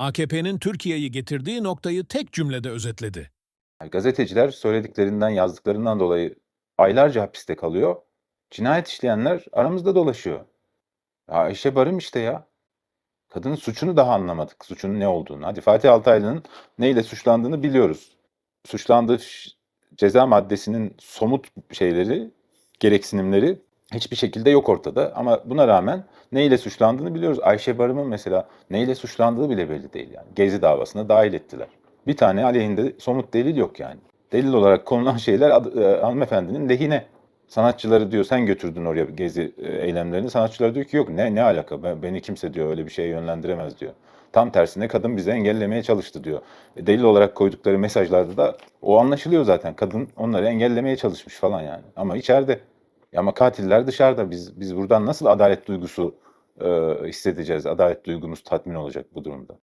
AKP'nin Türkiye'yi getirdiği noktayı tek cümlede özetledi. Gazeteciler söylediklerinden, yazdıklarından dolayı aylarca hapiste kalıyor. Cinayet işleyenler aramızda dolaşıyor. Ayşe Barım işte ya. Kadının suçunu daha anlamadık. Suçunun ne olduğunu. Hadi Fatih Altaylı'nın neyle suçlandığını biliyoruz. Suçlandığı ceza maddesinin somut şeyleri, gereksinimleri hiçbir şekilde yok ortada. Ama buna rağmen neyle suçlandığını biliyoruz. Ayşe Barım'ın mesela neyle suçlandığı bile belli değil yani. Gezi davasına dahil ettiler. Bir tane aleyhinde somut delil yok yani. Delil olarak konulan şeyler ad- e, hanımefendinin lehine. Sanatçıları diyor sen götürdün oraya gezi e, eylemlerini. Sanatçılar diyor ki yok ne ne alaka Ben- beni kimse diyor öyle bir şeye yönlendiremez diyor. Tam tersine kadın bizi engellemeye çalıştı diyor. E, delil olarak koydukları mesajlarda da o anlaşılıyor zaten. Kadın onları engellemeye çalışmış falan yani. Ama içeride. Ama katiller dışarıda. Biz biz buradan nasıl adalet duygusu e, hissedeceğiz? Adalet duygumuz tatmin olacak bu durumda.